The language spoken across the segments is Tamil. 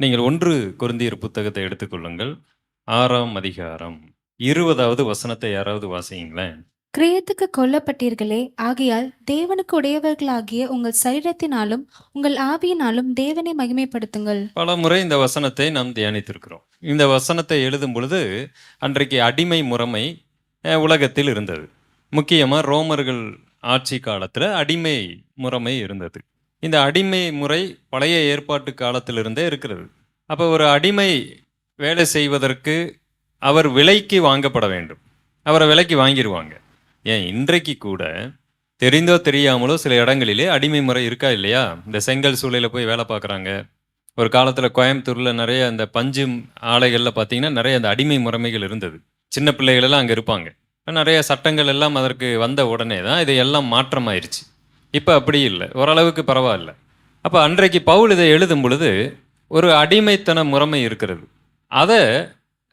நீங்கள் ஒன்று குருந்தியர் புத்தகத்தை எடுத்துக்கொள்ளுங்கள் ஆறாம் அதிகாரம். இருபதாவது வசனத்தை யாராவது வாசிங்களேன் கிரியத்துக்கு கொல்லப்பட்டீர்களே ஆகையால் தேவனுக்கு உடையவர்களாகிய உங்கள் சரீரத்தினாலும் உங்கள் ஆவியினாலும் தேவனை மகிமைப்படுத்துங்கள். பல முறை இந்த வசனத்தை நாம் தியானித்திருக்கிறோம். இந்த வசனத்தை எழுதும் பொழுது அன்றைக்கு அடிமை முறைமை உலகத்தில் இருந்தது. முக்கியமாக ரோமர்கள் ஆட்சி காலத்தில் அடிமை முறைமை இருந்தது. இந்த அடிமை முறை பழைய ஏற்பாட்டு காலத்திலிருந்தே இருக்கிறது. அப்போ ஒரு அடிமை வேலை செய்வதற்கு அவர் விலைக்கு வாங்கப்பட வேண்டும். அவரை விலைக்கு வாங்கிடுவாங்க ஏன்? இன்றைக்கு கூட தெரிந்தோ தெரியாமலோ சில இடங்களிலே அடிமை முறை இருக்கா இல்லையா? இந்த செங்கல் சூளையில் போய் வேலை பார்க்குறாங்க. ஒரு காலத்தில் கோயம்புத்தூரில் நிறைய அந்த பஞ்சு ஆலைகளில் பார்த்தீங்கன்னா நிறைய அந்த அடிமை முறைமைகள் இருந்தது. சின்ன பிள்ளைகளெல்லாம் அங்கே இருப்பாங்க. நிறைய சட்டங்கள் எல்லாம் அதற்கு வந்த உடனே தான் இது எல்லாம் மாற்றமாயிருச்சு. இப்போ அப்படி இல்லை. ஓரளவுக்கு பரவாயில்ல. அப்போ அன்றைக்கு பவுல் இதை எழுதும் பொழுது ஒரு அடிமைத்தன முறைமை இருக்கிறது. அதை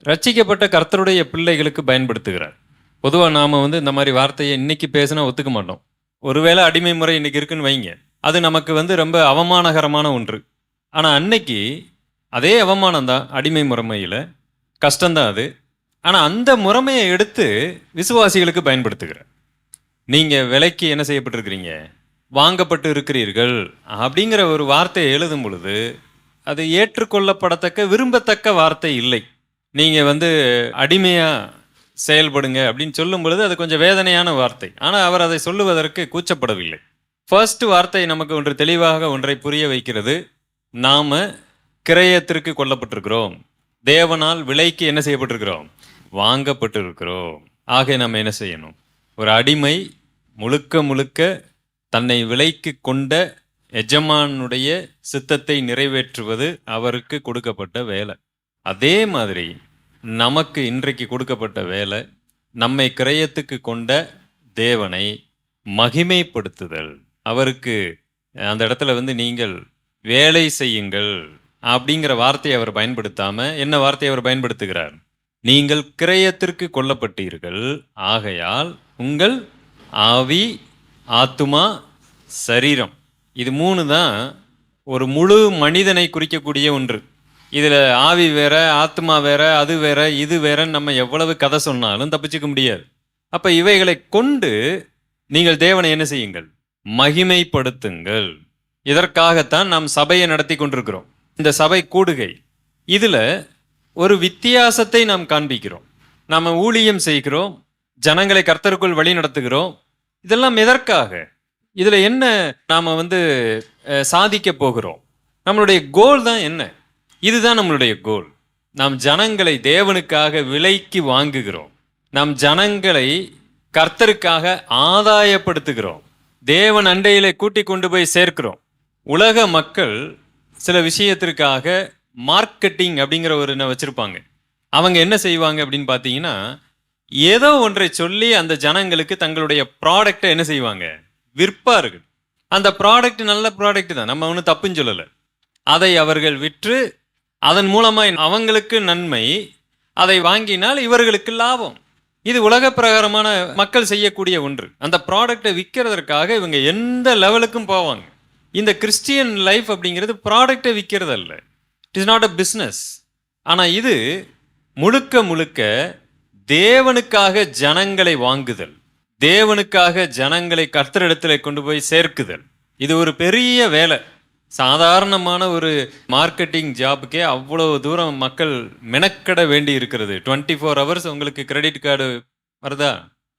ரட்சிக்கப்பட்ட கர்த்தருடைய பிள்ளைகளுக்கு பயன்படுத்துகிறார். பொதுவாக நாம் வந்து இந்த மாதிரி வார்த்தையை இன்னைக்கு பேசினா ஒத்துக்க மாட்டோம். ஒருவேளை அடிமை முறை இன்னைக்கு இருக்குன்னு வைங்க. அது நமக்கு வந்து ரொம்ப அவமானகரமான ஒன்று. ஆனால் அன்னைக்கு அதே அவமானம் தான் அடிமை முறைமையில். கஷ்டம்தான் அது. ஆனால் அந்த முறைமையை எடுத்து விசுவாசிகளுக்கு பயன்படுத்துகிறார். நீங்கள் விலைக்கு என்ன செய்யப்பட்டிருக்கிறீங்க? வாங்கப்பட்டு இருக்கிறீர்கள் அப்படிங்கிற ஒரு வார்த்தையை எழுதும் பொழுது அது ஏற்றுக்கொள்ளப்படத்தக்க விரும்பத்தக்க வார்த்தை இல்லை. நீங்கள் வந்து அடிமையாக செயல்படுங்க அப்படின்னு சொல்லும் பொழுது அது கொஞ்சம் வேதனையான வார்த்தை. ஆனால் அவர் அதை சொல்லுவதற்கு கூச்சப்படவில்லை. ஃபர்ஸ்ட் வார்த்தை நமக்கு ஒன்று தெளிவாக ஒன்றை புரிய வைக்கிறது. நாம் கிரயத்திற்கு கொல்லப்பட்டிருக்கிறோம். தேவனால் விலைக்கு என்ன செய்யப்பட்டிருக்கிறோம்? வாங்கப்பட்டிருக்கிறோம். ஆக நம்ம என்ன செய்யணும்? ஒரு அடிமை முழுக்க முழுக்க தன்னை விலைக்கு கொண்ட எஜமானுடைய சித்தத்தை நிறைவேற்றுவது அவருக்கு கொடுக்கப்பட்ட வேலை. அதே மாதிரி நமக்கு இன்றைக்கு கொடுக்கப்பட்ட வேலை நம்மை கிரயத்துக்கு கொண்ட தேவனை மகிமைப்படுத்துதல். அவருக்கு அந்த இடத்துல வந்து நீங்கள் வேலை செய்யுங்கள் அப்படிங்கிற வார்த்தையை அவர் பயன்படுத்தாமல் என்ன வார்த்தையை அவர் பயன்படுத்துகிறார்? நீங்கள் கிரயத்திற்கு கொல்லப்பட்டீர்கள் ஆகையால் உங்கள் ஆவி ஆத்துமா சரீரம். இது மூணு தான் ஒரு முழு மனிதனை குறிக்கக்கூடிய ஒன்று. இதில் ஆவி வேற ஆத்மா வேற அது வேற இது வேறன்னு நம்ம எவ்வளவு கதை சொன்னாலும் தப்பிச்சுக்க முடியாது. அப்போ இவைகளை கொண்டு நீங்கள் தேவனை என்ன செய்யுங்கள்? மகிமைப்படுத்துங்கள். இதற்காகத்தான் நாம் சபையை நடத்தி கொண்டிருக்கிறோம். இந்த சபை கூடுகை. இதில் ஒரு வித்தியாசத்தை நாம் காண்பிக்கிறோம். நாம் ஊழியம் செய்கிறோம். ஜனங்களை கர்த்தருக்குள் வழி நடத்துகிறோம். இதெல்லாம் எதற்காக? இதில் என்ன நாம் வந்து சாதிக்க போகிறோம்? நம்மளுடைய கோல் தான் என்ன? இதுதான் நம்மளுடைய கோல் நாம் ஜனங்களை தேவனுக்காக விலைக்கு வாங்குகிறோம். நாம் ஜனங்களை கர்த்தருக்காக ஆதாயப்படுத்துகிறோம். தேவன் அண்டையிலே கூட்டி கொண்டு போய் சேர்க்கிறோம். உலக மக்கள் சில விஷயத்திற்காக மார்க்கெட்டிங் அப்படிங்கிற ஒரு என்ன அவங்க என்ன செய்வாங்க அப்படின்னு பார்த்தீங்கன்னா ஏதோ ஒன்றை சொல்லி அந்த ஜனங்களுக்கு தங்களுடைய ப்ராடக்டை என்ன செய்வாங்க? விற்பார்கள் அந்த ப்ராடக்ட் நல்ல ப்ராடக்ட் தான். நம்ம ஒன்றும் தப்புன்னு சொல்லலை. அதை அவர்கள் விற்று அதன் மூலமாக அவங்களுக்கு நன்மை அதை வாங்கினால் இவர்களுக்கு லாபம். இது உலக பிரகாரமான மக்கள் செய்யக்கூடிய ஒன்று. அந்த ப்ராடக்டை விற்கிறதற்காக இவங்க எந்த லெவலுக்கும் போவாங்க. இந்த கிறிஸ்டியன் லைஃப் அப்படிங்கிறது ப்ராடக்டை விற்கிறது அல்ல it is not a business ஆனால் இது முழுக்க முழுக்க தேவனுக்காக ஜனங்களை வாங்குதல். தேவனுக்காக ஜனங்களை கர்த்தரிடத்தில் கொண்டு போய் சேர்க்குதல். இது ஒரு பெரிய வேலை. சாதாரணமான ஒரு மார்க்கெட்டிங் ஜாபுக்கே அவ்வளோ தூரம் மக்கள் மெனக்கட வேண்டி இருக்கிறது. டுவெண்ட்டி ஃபோர் ஹவர்ஸ் உங்களுக்கு கிரெடிட் கார்டு வருதா?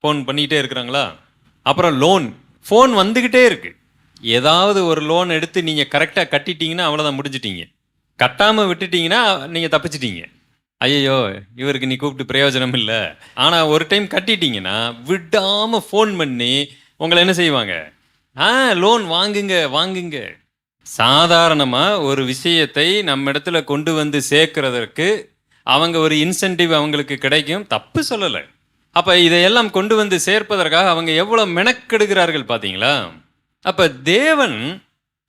ஃபோன் பண்ணிக்கிட்டே இருக்கிறாங்களா? அப்புறம் லோன் ஃபோன் வந்துக்கிட்டே இருக்கு. ஏதாவது ஒரு லோன் எடுத்து நீங்கள் கரெக்டாக கட்டிட்டீங்கன்னா அவ்வளோதான் முடிஞ்சிட்டீங்க. கட்டாமல் விட்டுட்டீங்கன்னா நீங்கள் தப்பிச்சிட்டீங்க. ஐயோ இவருக்கு நீ கூப்பிட்டு பிரயோஜனம் இல்லை. ஆனால் ஒரு டைம் கட்டிட்டீங்கன்னா விடாமல் ஃபோன் பண்ணி உங்களை என்ன செய்வாங்க? ஆ லோன் வாங்குங்க வாங்குங்க. சாதாரணமாக ஒரு விஷயத்தை நம்ம இடத்துல கொண்டு வந்து சேர்க்கறதற்கு அவங்க ஒரு இன்சென்டிவ் அவங்களுக்கு கிடைக்கும். தப்பு சொல்லலை. அப்போ இதையெல்லாம் கொண்டு வந்து சேர்ப்பதற்காக அவங்க எவ்வளோ மெனக்கெடுகிறார்கள் பார்த்தீங்களா அப்போ தேவன்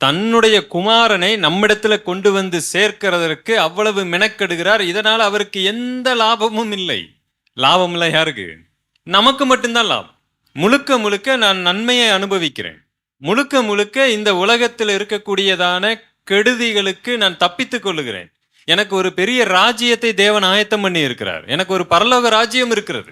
தன்னுடைய குமாரனை நம்மிடத்துல கொண்டு வந்து சேர்க்கிறதற்கு அவ்வளவு மெனக்கெடுகிறார். இதனால் அவருக்கு எந்த லாபமும் இல்லை. லாபம் இல்லை யாருக்கு? நமக்கு மட்டும்தான் லாபம். முழுக்க முழுக்க நான் நன்மையை அனுபவிக்கிறேன். முழுக்க முழுக்க இந்த உலகத்தில் இருக்கக்கூடியதான கெடுதிகளுக்கு நான் தப்பித்துக் கொள்ளுகிறேன். எனக்கு ஒரு பெரிய ராஜ்யத்தை தேவன் ஆயத்தம் பண்ணி இருக்கிறார் எனக்கு ஒரு பரலோக ராஜ்யம் இருக்கிறது.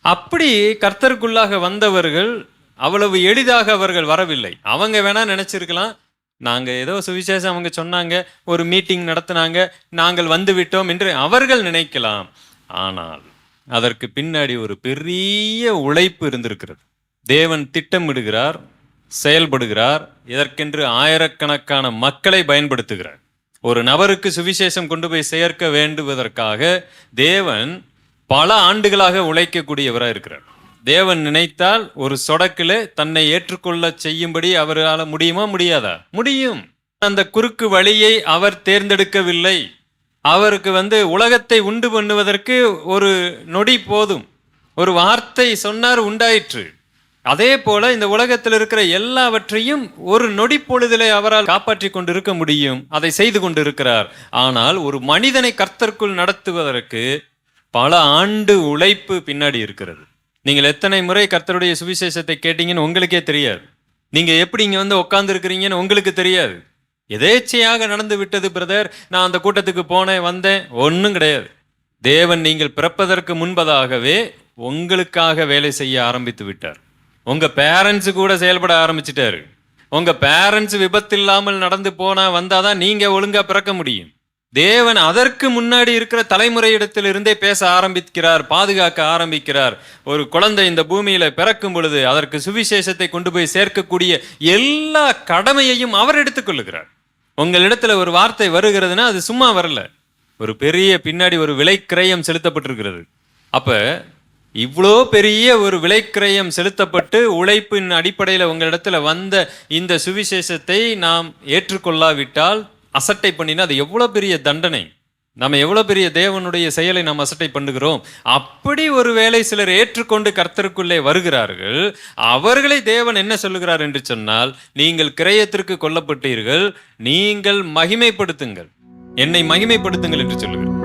அப்படி கர்த்தருக்குள்ளாக வந்தவர்கள் அவ்வளவு எளிதாக அவர்கள் வரவில்லை. அவங்க வேணா நினைச்சிருக்கலாம். நாங்கள் ஏதோ சுவிசேஷம் அவங்க சொன்னாங்க ஒரு மீட்டிங் நடத்தினாங்க நாங்கள் வந்து விட்டோம் என்று அவர்கள் நினைக்கலாம். ஆனால் அதற்கு பின்னாடி ஒரு பெரிய உழைப்பு இருந்திருக்கிறது. தேவன் திட்டமிடுகிறார் செயல்படுகிறார் இதற்கென்று ஆயிரக்கணக்கான மக்களை பயன்படுத்துகிறார். ஒரு நபருக்கு சுவிசேஷம் கொண்டு போய் சேர்க்க வேண்டுவதற்காக தேவன் பல ஆண்டுகளாக உழைக்கக்கூடியவராக இருக்கிறார் தேவன் நினைத்தால் ஒரு சொடக்கில் தன்னை ஏற்றுக்கொள்ள செய்யும்படி அவரால் முடியுமா முடியாதா? முடியும். அந்த குறுக்கு வழியை அவர் தேர்ந்தெடுக்கவில்லை. அவருக்கு வந்து உலகத்தை உண்டு பண்ணுவதற்கு ஒரு நொடி போதும். ஒரு வார்த்தை சொன்னார் உண்டாயிற்று. அதே போல இந்த உலகத்தில் இருக்கிற எல்லாவற்றையும் ஒரு நொடி பொழுதிலே அவரால் காப்பாற்றி கொண்டிருக்க முடியும். அதை செய்து கொண்டு இருக்கிறார் ஆனால் ஒரு மனிதனை கர்த்தருக்குள் நடத்துவதற்கு பல ஆண்டு உழைப்பு பின்னாடி இருக்கிறது. நீங்கள் எத்தனை முறை கர்த்தருடைய சுவிசேஷத்தை கேட்டீங்கன்னு உங்களுக்கே தெரியாது. நீங்கள் எப்படி இங்கே வந்து உட்காந்துருக்கிறீங்கன்னு உங்களுக்கு தெரியாது. எதேச்சையாக நடந்து விட்டது பிரதர். நான் அந்த கூட்டத்துக்கு போனேன் வந்தேன். ஒன்றும் கிடையாது. தேவன் நீங்கள் பிறப்பதற்கு முன்பதாகவே உங்களுக்காக வேலை செய்ய ஆரம்பித்து விட்டார். உங்கள் பேரண்ட்ஸு கூட செயல்பட ஆரம்பிச்சிட்டாரு. உங்கள் பேரண்ட்ஸ் விபத்து இல்லாமல் நடந்து வந்தால் தான் நீங்கள் ஒழுங்காக பிறக்க முடியும். தேவன் அதற்கு முன்னாடி இருக்கிற தலைமுறையிடத்திலிருந்தே பேச ஆரம்பிக்கிறார் பாதுகாக்க ஆரம்பிக்கிறார். ஒரு குழந்தை இந்த பூமியில பிறக்கும் பொழுது அதற்கு சுவிசேஷத்தை கொண்டு போய் சேர்க்கக்கூடிய எல்லா கடமையையும் அவர் எடுத்துக்கொள்ளுகிறார் உங்களிடத்துல ஒரு வார்த்தை வருகிறதுனா அது சும்மா வரல. ஒரு பெரிய பின்னாடி ஒரு விலைக்கிரயம் செலுத்தப்பட்டிருக்கிறது. அப்ப இவ்வளோ பெரிய ஒரு விலைக்கிரயம் செலுத்தப்பட்டு உழைப்பின் அடிப்படையில் உங்களிடத்துல வந்த இந்த சுவிசேஷத்தை நாம் ஏற்றுக்கொள்ளாவிட்டால் அசட்டை பண்ணினா அது எவ்வளோ பெரிய தண்டனை? நம்ம எவ்வளோ பெரிய தேவனுடைய செயலை நாம் அசட்டை பண்ணுகிறோம்? அப்படி ஒரு வேளை சிலர் ஏற்றுக்கொண்டு கர்த்தருக்குள்ளே வருகிறார்கள். அவர்களை தேவன் என்ன சொல்லுகிறார் என்று சொன்னால் நீங்கள் கிரயத்திற்கு கொல்லப்பட்டீர்கள் நீங்கள் மகிமைப்படுத்துங்கள். என்னை மகிமைப்படுத்துங்கள் என்று சொல்லுகிறார்